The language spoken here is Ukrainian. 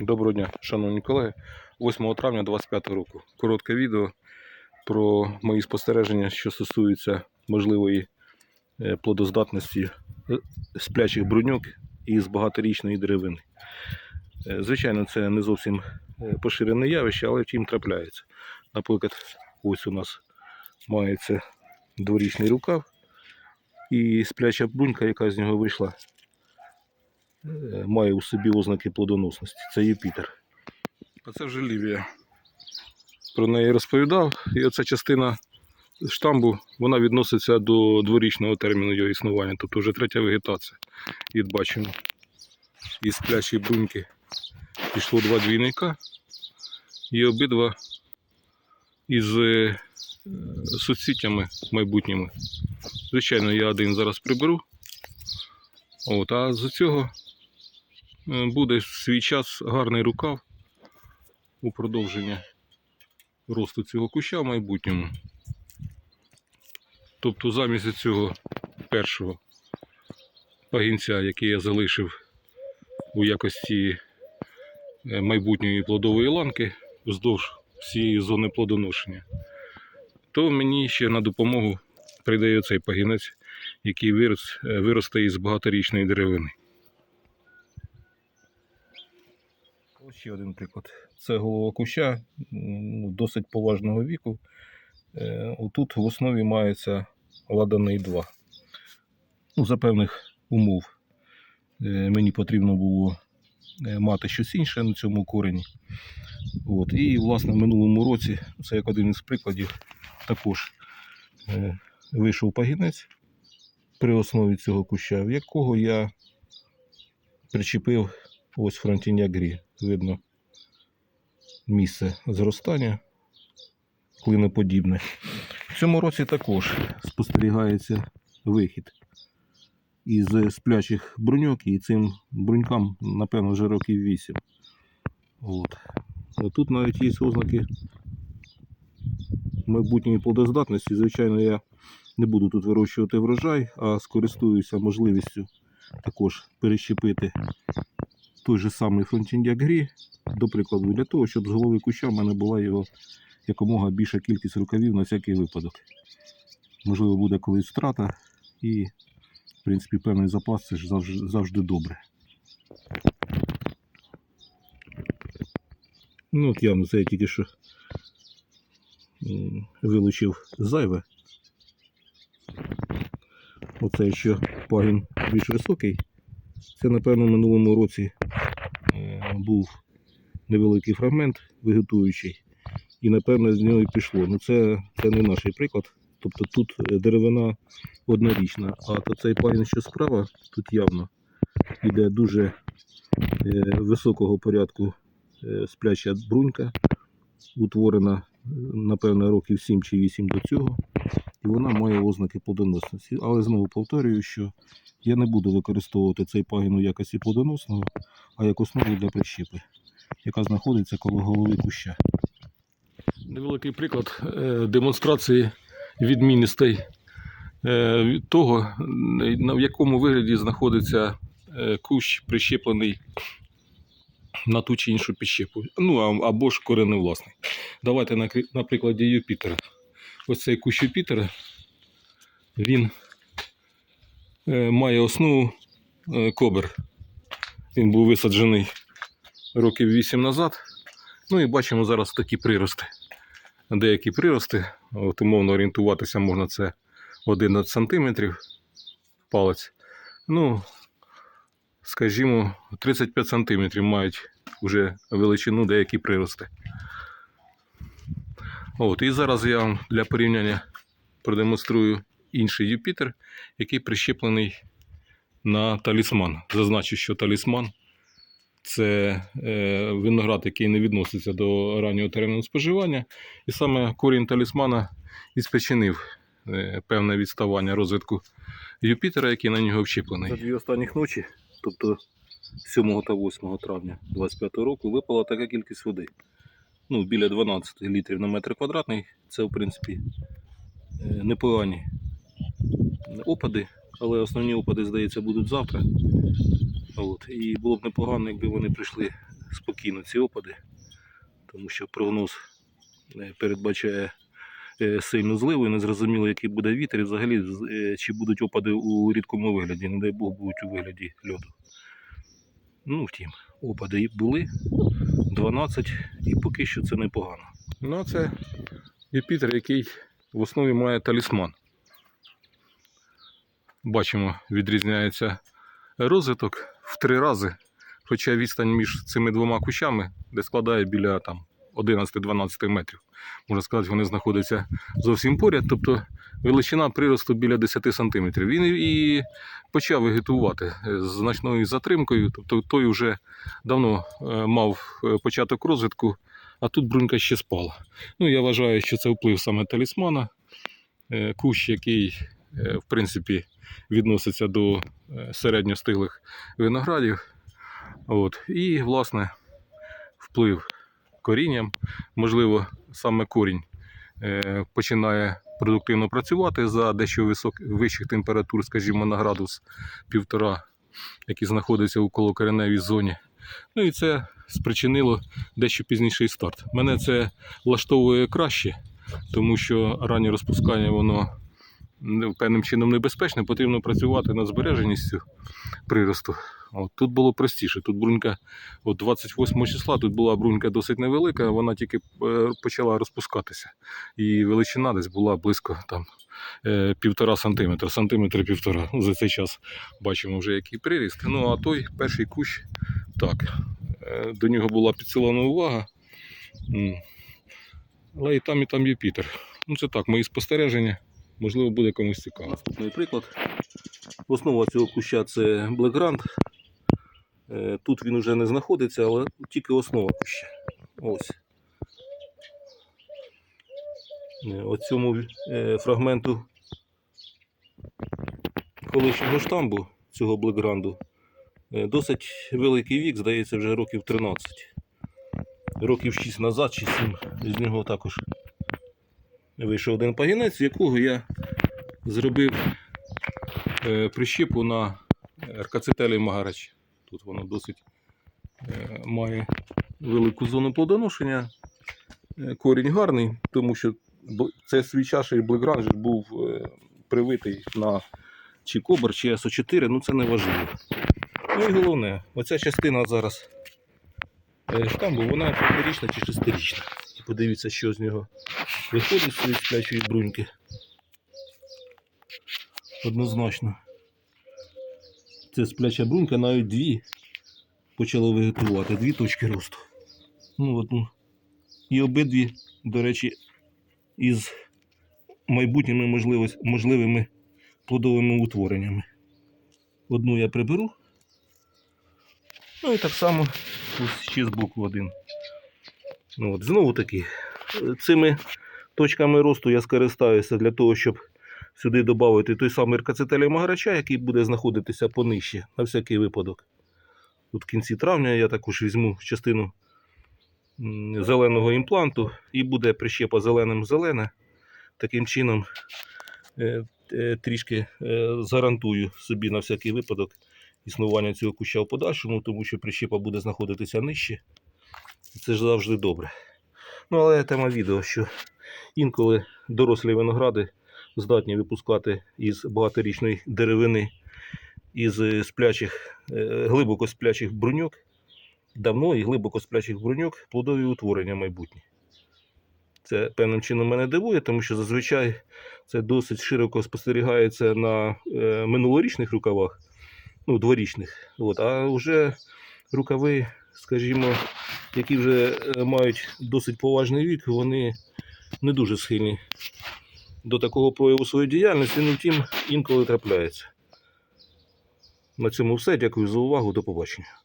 Доброго дня, шановні колеги. 8 травня 2025 року. Коротке відео про мої спостереження, що стосується можливої е, плодоздатності е, сплячих бруньок із багаторічної деревини. Е, Звичайно, це не зовсім поширене явище, але втім трапляється. Наприклад, ось у нас мається дворічний рукав і спляча брунька, яка з нього вийшла, має у собі ознаки плодоносності. Це Юпітер. А це вже Лівія. Про неї розповідав. І оця частина штамбу вона відноситься до дворічного терміну його існування, тобто вже третя вегетація. І бачимо, із сплячої бруньки пішло два двійника, і обидва із е, суцвіттями майбутніми. Звичайно, я один зараз приберу. От, а з цього е, буде в свій час гарний рукав у продовження росту цього куща в майбутньому. Тобто замість цього першого пагінця, який я залишив у якості е, майбутньої плодової ланки вздовж всієї зони плодоношення, то мені ще на допомогу прийде цей пагінець, який е, виросте із багаторічної деревини. Ось ще один приклад. Це голова куща ну, досить поважного віку. Е, Отут в основі мається ладаний 2. Ну, за певних умов е, мені потрібно було е, мати щось інше на цьому корені. От. І, власне, в минулому році, це як один із прикладів, також вийшов пагінець при основі цього куща, в якого я причепив ось фронтіння грі. Видно місце зростання клиноподібне. В цьому році також спостерігається вихід із сплячих бруньок, і цим брунькам, напевно, вже років 8. От. От Тут навіть є ознаки майбутньої плодоздатності. Звичайно, я не буду тут вирощувати врожай, а скористуюся можливістю також перещепити той же самий фронтіндяк до прикладу, для того, щоб з голови куща в мене була його якомога більша кількість рукавів на всякий випадок. Можливо, буде колись втрата, і, в принципі, певний запас це ж завжди, завжди добре. Ну, от явно це я тільки що вилучив зайве. Оце що пагін більш високий. Це, напевно, в минулому році е, був невеликий фрагмент вегетуючий, і, напевно, з нього і пішло. Ну, це, це не наш приклад. Тобто тут е, деревина однорічна, а то цей пагін, що справа, тут явно йде дуже е, високого порядку е, спляча брунька, утворена, е, напевно, років 7 чи 8 до цього. Вона має ознаки плодоносності. Але знову повторюю, що я не буду використовувати цей пагін у якості плодоносного, а як основу для прищепи, яка знаходиться коло голови куща. Невеликий приклад е, демонстрації відмінностей е, того, в якому вигляді знаходиться е, кущ прищеплений на ту чи іншу підщепу. Ну або ж кореневласний. Давайте на прикладі Юпітера. Ось цей кущ Юпітера, він е, має основу е, кобер. Він був висаджений років 8 назад. Ну і бачимо зараз такі прирости. Деякі прирости, от умовно орієнтуватися можна це 11 см палець. Ну, скажімо, 35 см мають вже величину деякі прирости. От, і зараз я вам для порівняння продемонструю інший Юпітер, який прищеплений на талісман. Зазначу, що талісман це е, виноград, який не відноситься до раннього терміну споживання. І саме корінь талісмана і спричинив е, певне відставання розвитку Юпітера, який на нього вщеплений. За дві останніх ночі, тобто 7 та 8 травня 2025 року, випала така кількість води. Ну, біля 12 літрів на метр квадратний. Це, в принципі, е, непогані опади, але основні опади, здається, будуть завтра. От. І було б непогано, якби вони прийшли спокійно ці опади, тому що прогноз е, передбачає е, сильну зливу і незрозуміло, який буде вітер, і взагалі чи будуть опади у рідкому вигляді, не дай Бог будуть у вигляді льоду. Ну, втім, опади були 12, і поки що це непогано. Ну, це Юпітер, який в основі має талісман. Бачимо, відрізняється розвиток в три рази, хоча відстань між цими двома кущами, де складає біля там 11-12 метрів. Можна сказати, вони знаходяться зовсім поряд, тобто величина приросту біля 10 сантиметрів. Він і почав вегетувати е, з значною затримкою, тобто той вже давно е, мав е, початок розвитку, а тут брунька ще спала. Ну, я вважаю, що це вплив саме талісмана. Кущ, який, в принципі, відноситься до середньостиглих виноградів. От. І, власне, вплив корінням. Можливо, саме корінь е, починає продуктивно працювати за дещо висок, вищих температур, скажімо, на градус півтора, які знаходяться у колокореневій зоні. Ну і це спричинило дещо пізніший старт. Мене це влаштовує краще, тому що раннє розпускання воно певним чином небезпечне, потрібно працювати над збереженістю приросту. От тут було простіше. Тут брунька, от 28 числа, тут була брунька досить невелика, вона тільки е, почала розпускатися. І величина десь була близько там е, півтора сантиметра, сантиметр півтора. Ну, За цей час бачимо вже який приріст. Ну а той перший кущ, так, е, до нього була підсилена увага. Але і там, і там Юпітер. Ну це так, мої спостереження. Можливо, буде комусь цікаво. Наступний. Основа цього куща це Black Grand. Е, Тут він вже не знаходиться, але тільки основа куща. Ось. Е, Оцьому е, фрагменту колишнього штамбу цього блекгранду досить великий вік, здається, вже років 13. Років 6 назад чи 7 з нього також вийшов один пагінець, якого я зробив прищепу на аркацителі Магарач. Тут воно досить е, має велику зону плодоношення. Е, Корінь гарний, тому що це свій чаший Блекгран же був е, привитий на чи кобр, чи СО4, ну це не важливо. Ну і головне, оця частина зараз е, штамбу, вона п'ятирічна чи шестирічна. І подивіться, що з нього виходить з цієї сплячої бруньки. Однозначно. Це спляча брунька, навіть дві почали вегетувати, дві точки росту. Ну, одну. І обидві, до речі, із майбутніми можливими плодовими утвореннями. Одну я приберу. Ну і так само ось ще з боку один. Ну, от, знову таки, цими точками росту я скористаюся для того, щоб сюди додати той самий ркацетелі магарача, який буде знаходитися понижче, на всякий випадок. Тут в кінці травня я також візьму частину зеленого імпланту і буде прищепа зеленим зелене. Таким чином е, е, трішки е, гарантую собі на всякий випадок існування цього куща в подальшому, тому що прищепа буде знаходитися нижче. Це ж завжди добре. Ну, але тема відео, що інколи дорослі виногради здатні випускати із багаторічної деревини, із е, сплячих, е, глибоко сплячих бруньок, давно і глибоко сплячих бруньок плодові утворення майбутні. Це певним чином мене дивує, тому що зазвичай це досить широко спостерігається на е, минулорічних рукавах, ну, дворічних. От, а вже рукави, скажімо, які вже мають досить поважний вік, вони не дуже схильні до такого прояву своєї діяльності, ну втім, інколи трапляється. На цьому все. Дякую за увагу. До побачення.